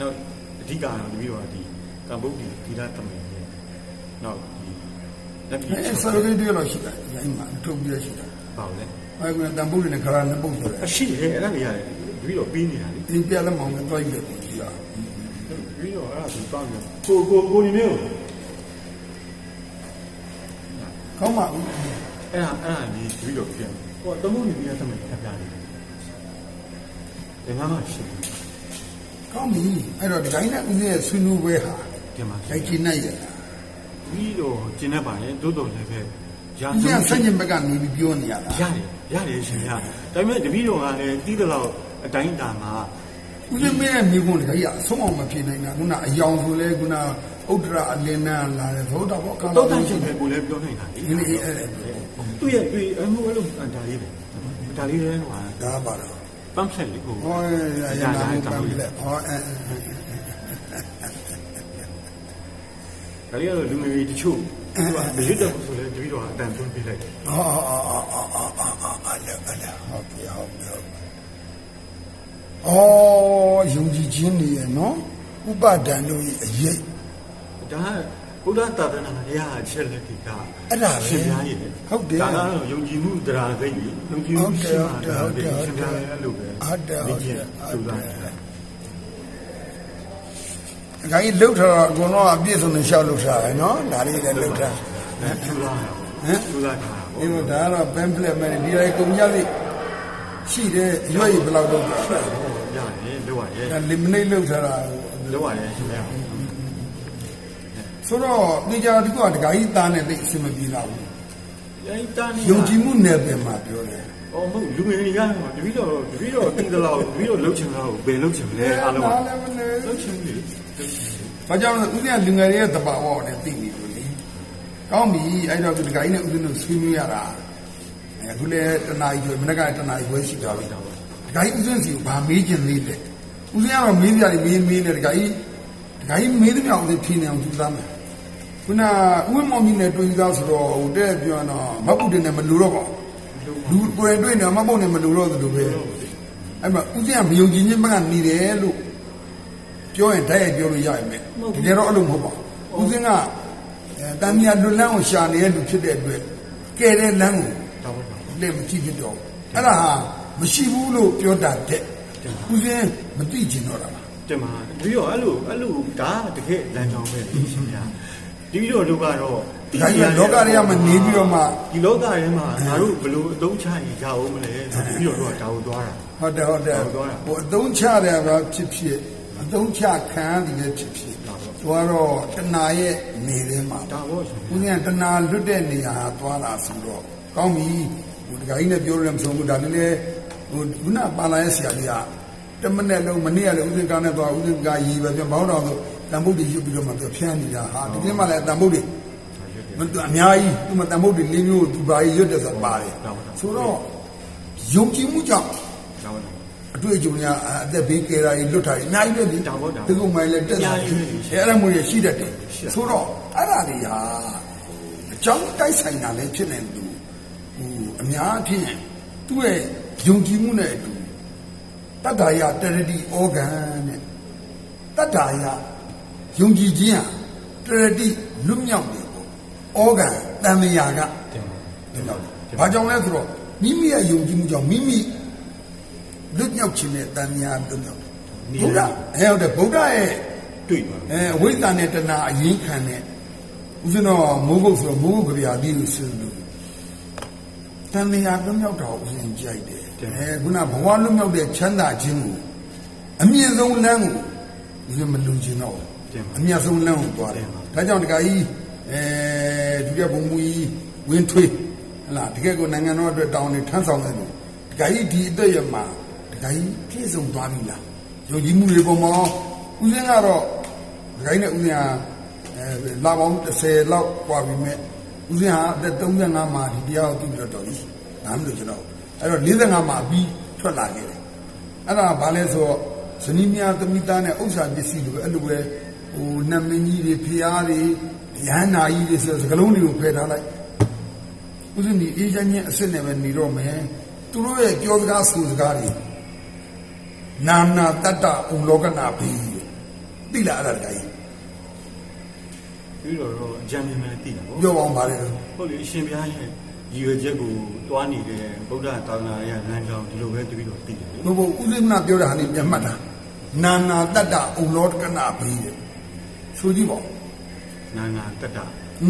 နောက်အဓိကတော့တပည့်တော်ကဒီကမ္ဘောဒီဂီတတမင်ရဲ့နောက်ဒီလက်ပြီးအဲဆာရိုဂေးတွေလို့ရှိတာဒီမှာထုတ်ပြီးရှိတာပါဦးလေအဲကတန်ဖိုးတွေနဲ့ခရာနဲ့ပုတ်တယ်အရှိရဲ့အဲ့ဒါတွေရတယ်တပည့်တော်ပြီးနေတာလေဒီပြလက်မောင်နဲ့တွိုက်တယ်ဒီကတပည့်တော်အဲ့ဒါသူတောင်းတယ်ကိုကိုကိုညီမျိုးကောင်းပါဘူးအဲ့ဒါအဲ့ဒါလေးတပည့်တော်ပြန်ဟိုတမုန်ဒီဂီတတမင်ဖျားနေတယ်ဒီမှာမှရှိတယ် ကောင်းပြီအဲ့တော့ဒီတိုင်းနဲ့ဦးဇင်းရဲ့ဆွေးနွေးပွဲဟာဒီမှာရှိလိုက်ကြည့်နိုင်ရလားပြီးတော့ကျင်းနေပါလေတိုးတော်လည်းပဲရာဦးဇင်းကဆန့်ကျင်ဘက်ကနေပြီးပြောနေရတာရတယ်ရတယ်ရှင်ရဒါပေမဲ့တပည့်တော်ကလည်းတီးတဲ့လောက်အတိုင်းအတာမှာဦးဇင်းမင်းရဲ့မိဘတွေကအဆုံးအောင်မဖြစ်နိုင်တာခုနအယောင်ဆိုလဲခုနဥဒ္ဒရာအလင်းနာလာတယ်သို့တော့ဘောကံတော့တန်ရှင်ပဲကိုလည်းပြောနေတာလေဒီနေ့အဲ့သူ့ရဲ့တွေ့အမှုအဲ့လိုဒါလေးပဲဒါလေးလည်းဟိုဒါပါတော့ ပန့်ဖက်လေးကိုဟောရနာမှုကံလက်ဟောအဲဒါလေးကတော့လူငယ်တွေတချို့သူကမရစ်တော့ဆိုလဲတပည့်တော်ကအတန်သွင်းပေးလိုက်တယ်ဟောအော်အော်အော်အော်အော်အော်အဲ့ဒါအဲ့ဒါဟုတ်ပြီဟုတ်ပြီဟုတ်ပြီအော်ယုံကြည်ခြင်းနေရနော်ဥပဒံတို့ရဲ့အရေးဒါက ဘုရားသာသနာတရားအချက်လက်တွေကအဲ့ဒါပဲရှင်များရဲ့ဟုတ်တယ်ဒါကတော့ယုံကြည်မှုတရားသိကြီးယုံကြည်မှုရှိမှဒါပဲရှင်များရဲ့အဲ့လိုပဲဟုတ်တယ်ဟုတ်တယ်သူကအခိုင်လှုပ်ထားတော့အကုန်လုံးအပြည့်စုံနဲ့ရှောက်လှုပ်ထားတယ်နော်ဒါလေးလည်းလှုပ်ထားသူကဟမ်သူကထားဒီလိုဒါကတော့ pamphlet မဲ့ဒီလိုက်ကုန်ကြလိရှိတယ်အရွက်ကြီးဘယ်လောက်လုပ်တာရတယ်လောက်ရတယ်ဒါ eliminate လုပ်ထားတာလောက်ရတယ်ရှင်များ ဆိုတော့ဒီကြဒီကတခါကြီးသားနဲ့လိတ်အဆင်မပြေတော့ဘူးရိုင်းတာနေယုံကြည်မှုနယ်ပယ်မှာပြောတယ်အော်မဟုတ်လူငယ်တွေကတပည့်တော်တပည့်တော်တင်တလောက်တပည့်တော်လှုပ်ချင်တာကိုဘယ်လှုပ်ချင်လဲအားလုံးဒါလည်းမနေလှုပ်ချင်ပြီဘာကြောင့်လဲဦးဇင်းကလူငယ်တွေရဲ့တဘာဝကိုလည်းသိနေလို့လေကောင်းပြီအဲ့တော့ဒီတခါကြီးနဲ့ဦးဇင်းတို့ဆွေးနွေးရတာအခုလေတနာကြီးကျွေးမနေ့ကတနာကြီးဝဲရှိတာပဲဒါကြီးဦးဇင်းစီကိုဗာမေးခြင်းသေးတယ်ဦးဇင်းကတော့မေးပြတယ်မေးမေးနေတခါကြီးတခါကြီးမေးတဲ့မြောင်ဦးဇင်းဖြေနေအောင်ကြိုးစားမယ် ခုနဥဝမမီနဲ့တွေ့သားဆိုတော့ဟိုတဲ့ပြောတော့မပုတ်တင်နဲ့မလူတော့ပါဘူးလူကိုယ်တွေ့နေမပုတ်နဲ့မလူတော့သလိုပဲအဲ့မှာဦးဇင်းကမယုံကြည်ခြင်းဘက်ကနေတယ်လို့ပြောရင်တိုက်ရိုက်ပြောလို့ရရင်မယ်တကယ်တော့အဲ့လိုမဟုတ်ပါဘူးဦးဇင်းကအဲတန်မြာလွတ်လန်းကိုရှာနေတဲ့လူဖြစ်တဲ့အတွက်ကဲတဲ့လမ်းကိုတောင်းပါလက်မကြည့်ဖြစ်တော့ဘူးအဲ့ဒါဟာမရှိဘူးလို့ပြောတာတဲ့ဦးဇင်းမသိကျင်တော့တာပါတင်ပါတပည့်တော်အဲ့လိုအဲ့လိုဒါတကယ်လမ်းကြောင်းပဲရှင်များ တပည့်တော်တို့ကတော့ဒါကြီးကလောကတွေကမနေပြီးတော့မှဒီလောကထဲမှာငါတို့ဘယ်လိုအသုံးချရင်ရအောင်မလဲတပည့်တော်တို့ကဒါကိုသွားတာဟုတ်တယ်ဟုတ်တယ်ဟုတ်သွားတာဟိုအသုံးချတယ်ပါဖြစ်ဖြစ်အသုံးချခံရတယ်ဖြစ်ဖြစ်သူကတော့တဏှာရဲ့နေထဲမှာဒါပေါ့ရှင်ဦးဇင်းကတဏှာလွတ်တဲ့နေရာသွားတာဆိုတော့ကောင်းပြီဟိုဒကာကြီးနဲ့ပြောရမဆုံးဘူးဒါလည်းလေဟိုခုနပါလာရဲ့ဆရာကြီးကတမနဲ့လုံးမနေ့ကလည်းဦးဇင်းကနဲ့သွားဦးဇင်းကရေးပဲပြန်ဘောင်းတော်ဆို တန်ဖို့တွေရွတ်ပြီးတော့မှသူဖျန်းနေတာဟာဒီနေ့မှလည်းတန်ဖို့တွေမတူအများကြီးသူမတန်ဖို့တွေလေးမျိုးသူပါရွတ်တယ်ဆိုပါတယ်ဆိုတော့ယုံကြည်မှုကြောင့်ဒါပေါ့အတွေ့အကြုံများအသက်ဘေးကယ်တာကြီးလွတ်တာကြီးအများကြီးပဲဒီဒါပေါ့ဒါဒီကုမိုင်းလည်းတက်တာကြီးအဲအဲ့ဒါမျိုးတွေရှိတတ်တယ်ဆိုတော့အဲ့ဒါတွေဟာအကြောင်းတိုက်ဆိုင်တာလည်းဖြစ်နေတယ်သူဟိုအများအဖြစ်သူ့ရဲ့ယုံကြည်မှုနဲ့အတူတတ္တာယတရတိဩဂန်နဲ့တတ္တာယ ယုံကြည်ခြင်းဟာတရတိလွတ်မြောက်တယ်ပေါ့ဩဂန်တန်မြာကတင်ပါလွတ်မြောက်တယ်ဘာကြောင့်လဲဆိုတော့မိမိရဲ့ယုံကြည်မှုကြောင့်မိမိလွတ်မြောက်ခြင်းနဲ့တန်မြာလွတ်မြောက်တယ်ဘုရားအဲဟုတ်တယ်ဗုဒ္ဓရဲ့တွေ့ပါအဲအဝိဇ္ဇာနဲ့တဏှာအရင်ခံတဲ့ဦးဇင်းတော်မိုးကုတ်ဆိုတော့မိုးကုတ်ကြပြာပြီးလို့ဆိုလို့တန်မြာလွတ်မြောက်တာကိုဦးဇင်းကြိုက်တယ်အဲခုနဘဝလွတ်မြောက်တဲ့ချမ်းသာခြင်းကိုအမြင့်ဆုံးလမ်းကိုဦးဇင်းမလူချင်တော့ဘူး အမြတ်ဆုံးလမ်းကိုသွားတယ်ဒါကြောင့်တခါကြီးအဲဒုတိယဘုံမူကြီးဝင်းထွေးဟလာတကယ်ကိုနိုင်ငံတော်အတွက်တောင်းနေထမ်းဆောင်တယ်လို့တခါကြီးဒီအသက်ရမှာတခါကြီးပြည့်စုံသွားပြီလားယုံကြည်မှုတွေပုံမှာဦးဇင်းကတော့ ဒီကိုင်းနဲ့ဦးဇင်းဟာအဲလာပေါင်း30လောက်กว่าပြီမဲ့ဦးဇင်းဟာအသက်35မှာဒီတရားကိုသိပြီးတော့တော်ပြီဒါမှမဟုတ်ကျွန်တော်အဲ့တော့45မှာအပြီးထွက်လာခဲ့တယ်အဲ့ဒါဘာလဲဆိုတော့ဇနီးမြတ်သမီးသားနဲ့ဥစ္စာပစ္စည်းတွေပဲအဲ့လိုပဲ ဟိုနတ်မင်းကြီးတွေဖျားတွေရဟန္တာကြီးတွေဆိုစကလုံးတွေကိုဖယ်ထားလိုက်ဦးဇင်းဒီအေးချမ်းချင်းအစ်စ်နဲ့ပဲနေတော့မယ်သူတို့ရဲ့ပြောစကားဆိုစကားတွေနာနာတတ္တဥလောကနာဘီသိလားအဲ့ဒါတခါကြီးပြီးတော့တော့အကြံဉာဏ်လည်းသိတာပေါ့ပြောပါအောင်ပါလေတော့ဟုတ်လေအရှင်ဘုရားရဲ့ရည်ရွယ်ချက်ကိုတွားနေတဲ့ဗုဒ္ဓသာသနာရဲ့လမ်းကြောင်းဒီလိုပဲတပည့်တော်သိတယ်လေဘုဘဦးလိမနာပြောတာဟာနေပြန်မှတ်တာနာနာတတ္တဥလောကနာဘေးတဲ့ ဆိုကြည့်ပါဦးနာနာတတ္တ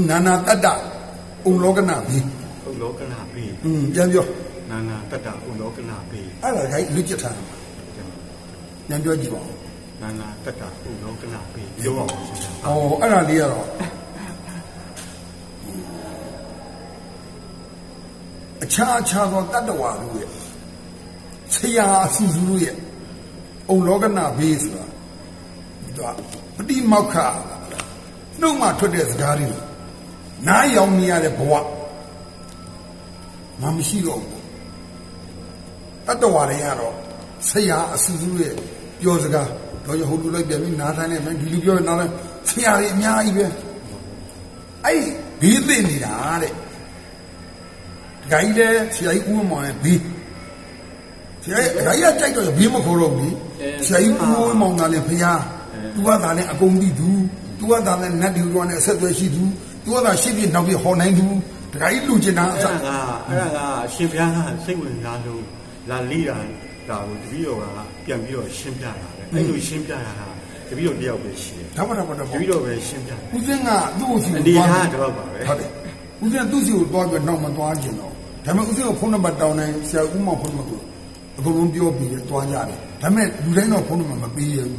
နာနာတတ္တဥလောကနာဘေးဥလောကနာပေอืมပြန်ပြောနာနာတတ္တဥလောကနာပေအဲ့ဒါတခါကြီးလွတ်ကျက်ထားတာပြန်ပြောကြည့်ပါဦးနာနာတတ္တဥလောကနာပေပြောပါဦးရှင်ဗျာ။အော်အဲ့ဒါလေးကတော့အခြားအခြားသောတတ္တဝါတို့ရဲ့ဆရာအစုစုတို့ရဲ့အုံလောကနာဘေးဆိုတာ ဒီတော့ပတိမောက္ခနှုတ်မှထွက်တဲ့စကားတွေနားယောင်နေရတဲ့ဘဝမမရှိတော့ဘူးတတ္တဝါတွေကတော့ဆရာအစုစုရဲ့ပြောစကားတော့ရဟုတ်လူလိုက်ပြန်ပြီးနားထိုင်နေမယ်ဒီလူပြောရင်နားထိုင်ဆရာတွေအများကြီးပဲအဲ့ဒီဘေးသိနေတာတဲ့ဒီကကြီးတဲ့ဆရာကြီးဦးမောင်ရဲ့ဘေးဆရာကြီးဒါကြီးကကြိုက်တော့ဘေးမခေါ်တော့ဘူးလေဆရာကြီးဦးမောင်ကလည်းဖျား သူကသာလည်းအကုန်ပြီးသူသူကသာလည်းနတ်ဒီတော်နဲ့အဆက်အသွယ်ရှိသူသူကသာရှေ့ပြနောက်ပြဟောနိုင်သူဒါကြီးလူကျင်တာအအဲ့စဒါကအဲ့ဒါကအရှင်ဘုရားကစိတ်ဝင်စားလို့လာလိတာဒါကိုတပည့်တော်ကပြန်ပြီးတော့ရှင်းပြတာပဲအဲ့လိုရှင်းပြတာကတပည့်တော်တယောက်ပဲရှိတယ်ဒါမှတော့တော့တပည့်တော်ပဲရှင်းပြတယ်ဦးစင်းကသူ့ကိုစီအနေထားကတော့ပါပဲဟုတ်တယ်ဦးစင်းကသူ့စီကိုသွားပြီးတော့မသွားကျင်တော့ဒါပေမဲ့ဦးစင်းကဖုန်းနံပါတ်တောင်းတိုင်းဆရာဦးမောင်ဖုန်းနံပါတ်ကိုအကုန်လုံးပြောပြီးသွားကြတယ်ဒါပေမဲ့လူတိုင်းတော့ဖုန်းနံပါတ်မပေးရဘူး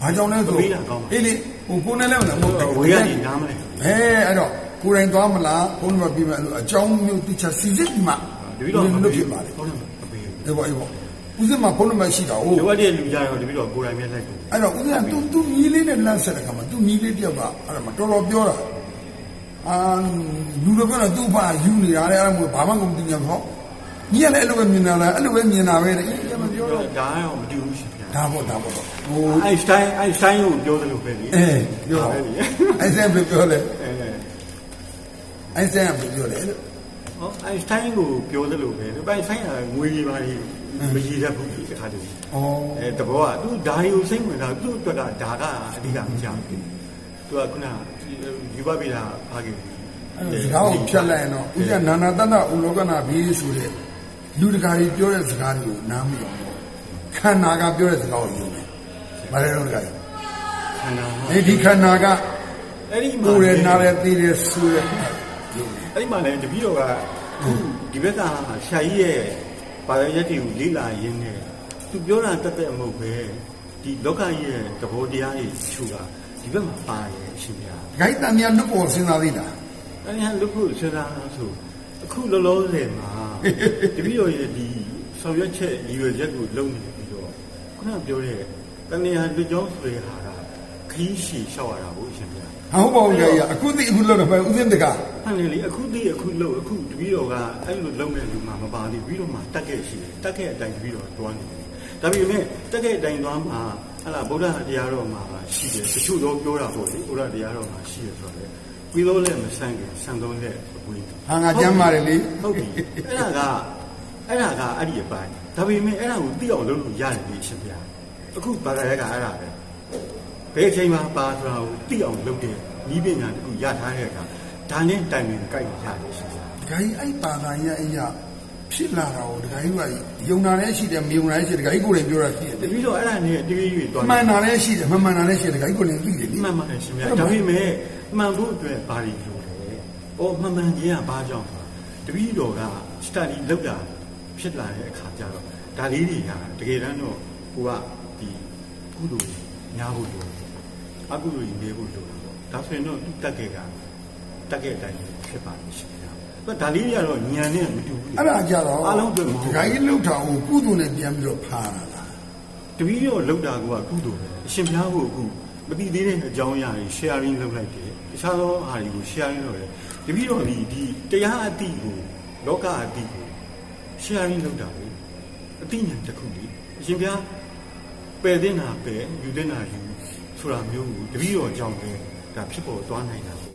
ဘာကြောင့်လဲဆိုအေးလေဟိုဖုန်းနဲ့လည်းမဟုတ်ဘူးဝေကနေနားမလဲအဲအဲ့တော့ကိုယ်တိုင်သွားမလားဖုန်းနံပါတ်ပြီးမှအဲ့လိုအကြောင်းမျိုးတိကျစီစစ်မှတပည့်တော်မလုပ်ပြေဖြစ်ပါလေဟုတ်တယ်မပြေဒီပေါ်ဒီပေါ်ဦးစင်းမှာဖုန်းနံပါတ်ရှိတာဟုတ်ဘူးလိုအပ်တဲ့လူကြတော့တပည့်တော်ကိုယ်တိုင်ပဲလိုက်တယ်အဲ့တော့ဦးဇင်းကသူသူညီလေးနဲ့လမ်းဆက်တဲ့ခါမှာသူညီလေးတယောက်ကအဲ့ဒါမှတော်တော်ပြောတာအာလူတို့ကတော့သူ့ဘာယူနေတာလေအဲ့ဒါမျိုးဘာမှမသိညာပေါ့ညီကလည်းအဲ့လိုပဲမြင်တာလားအဲ့လိုပဲမြင်တာပဲတဲ့အေးမပြောတော့ဒါကတော့မတူဘူးရှင်ဗျာဒါပေါ့ဒါပေါ့ ဟိုအိုင်စတိုင်းအိုင်စတိုင်းကိုပြောသလိုပဲလေအဲပြောပဲလေအဲ့ဆန်ပဲပြောလေအဲအဲ့ဆန်ကပြောလေလို့ဟောအိုင်စတိုင်းကိုပြောသလိုပဲဒီပိုင်းဆိုင်ကငွေကြီးပါလေမရည်တတ်ဘူးဒီတစ်ခါတည်းဩအဲတဘောကသူဒါရီကိုစိတ်ဝင်တာသူ့အတွက်ကဒါကအဓိကမကြောက်ဘူးသူကခုနယူပါပေးတာဖားခဲ့ပြီအဲ့ဒါစကားကိုဖြတ်လိုက်ရင်တော့ဦးဇင်းနာနာတတဥလောကနာဘေးဆိုတဲ့လူတကာကြီးပြောတဲ့စကားတွေကိုနားမလျော်ဘူးခန္ဓာကပြောတဲ့စကားကိုယူတယ် မလဲတော့တကားကြီးခန္ဓာမှာအဲ့ဒီခန္ဓာကအဲ့ဒီမှာကိုယ်ရနာရသေးတယ်ဆိုရအဲ့ဒီမှာလည်းတပည့်တော်ကခုဒီဘက်ကဆရာကြီးရဲ့ပါရရက်တွေကိုလေ့လာရင်းနဲ့သူပြောတာတက်တက်မဟုတ်ပဲဒီလောကကြီးရဲ့သဘောတရားတွေချူတာဒီဘက်မှာပါတယ်အရှင်ဗျာဂိုက်တန်များလွတ်ပေါ်စဉ်းစားသေးတာအဲ့ဒီဟာလူခုစဉ်းစားလို့ဆိုအခုလောလောဆယ်မှာတပည့်တော်ရဲ့ဒီဆောင်ရွက်ချက်ရည်ရွယ်ချက်ကိုလုပ်နေပြီးတော့ခုနပြောတဲ့ တဏှာလူကြောင်းဆိုတဲ့ဟာကခီးရှည်လျှောက်ရတာကိုအရှင်ဗျာဟာဟုတ်ပါဘူးလေအခုသိအခုလောက်တော့ပဲဥစဉ်တကဟုတ်လေလေအခုတည်းအခုလို့အခုတပည့်တော်ကအဲ့လိုလုံးမဲ့လူမှမပါသေးဘူးပြီးတော့မှတက်ခဲ့ရှိတယ်တက်ခဲ့အတိုင်းတပည့်တော်တွားနေတယ်ဒါပေမဲ့တက်ခဲ့အတိုင်းတွားမှာဟလာဗုဒ္ဓတရားတော်မှာရှိတယ်တချို့တော့ပြောတာပေါ့လေဗုဒ္ဓတရားတော်မှာရှိတယ်ဆိုတော့လေပြီးတော့လည်းမဆန့်ခင်ဆန့်တော့လည်းအကွေးဟာငါကျမ်းပါတယ်လေဟုတ်ပြီအဲ့ဒါကအဲ့ဒါကအဲ့ဒီအပိုင်းဒါပေမဲ့အဲ့ဒါကိုသိအောင်လုပ်လို့ရတယ်လေရှင်ဗျာ အခုဘာသာရက်ကအဲ့ဒါပဲဘယ်အချိန်မှာပါဆိုတာကိုသိအောင်လုပ်တဲ့ဤပညာတခုရထားတဲ့အခါဒါနဲ့တိုင်ပင်ကြိုက်ရတယ်ရှင်ဗျာဒကာကြီးအဲ့ပါသာရအရာဖြစ်လာတာကိုဒကာကြီးကယုံနာလည်းရှိတယ်မယုံနာလည်းရှိတယ်ဒကာကြီးကိုယ်တိုင်ပြောတာရှိတတယ်ပည့်တော်အဲ့ဒါနဲ့တပည့်ရွေသွားမှန်တာလည်းရှိတယ်မမှန်တာလည်းရှိတယ်ဒကာကြီးကိုယ်တိုင်သိတယ်လေမှန်ပါတယ်ရှင်ဗျာဒါပေမဲ့မှန်ဖို့အတွက်ဘာတွေလိုလဲ။အော်မှန်မှန်ကြီးကဘာကြောင့်လဲတပည့်တော်က study လုပ်တာဖြစ်လာတဲ့အခါကျတော့ဒါလေးတွေကတကယ်တမ်းတော့ကိုက ဒီကုသိုလ်ညာဖို့လိုတယ်အကုသိုလ်ကြီးနေဖို့လိုတယ်ပေါ့ဒါဆိုရင်တော့သူတက်ခဲ့ကတက်ခဲ့အတိုင်းဖြစ်ပါလိမ့်ရှင်ဗျာ။ဒါလေးတွေကတော့ညံနဲ့မတူဘူးလေအဲ့ဒါကြတော့အားလုံးအတွက်မဒဟုတ်ကာဘူးကြီးလှုပ်တာကိုကုသိုလ်နဲ့ပြန်ပြီးတော့ဖားတာလားတပည့်တော်လောက်တာကကုသိုလ်ပဲအရှင်ဘုရားကိုအခုမသိသေးတဲ့အကြောင်းအရာတွေ sharing လုပ်လိုက်တယ်တခြားသောအားတွေကို sharing လုပ်တယ်တပည့်တော်ဒီဒီတရားအတိကိုလောကအတိကို sharing လုပ်တာကိုအတိညာတစ်ခုလေအရှင်ဘုရား ပယ်တဲ့နာပယ်ယူတဲ့နာယူဆိုတာမျိုးကိုတပည့်တော်ကြောင့်ပဲဒါဖြစ်ပေါ်သွားနိုင်တာ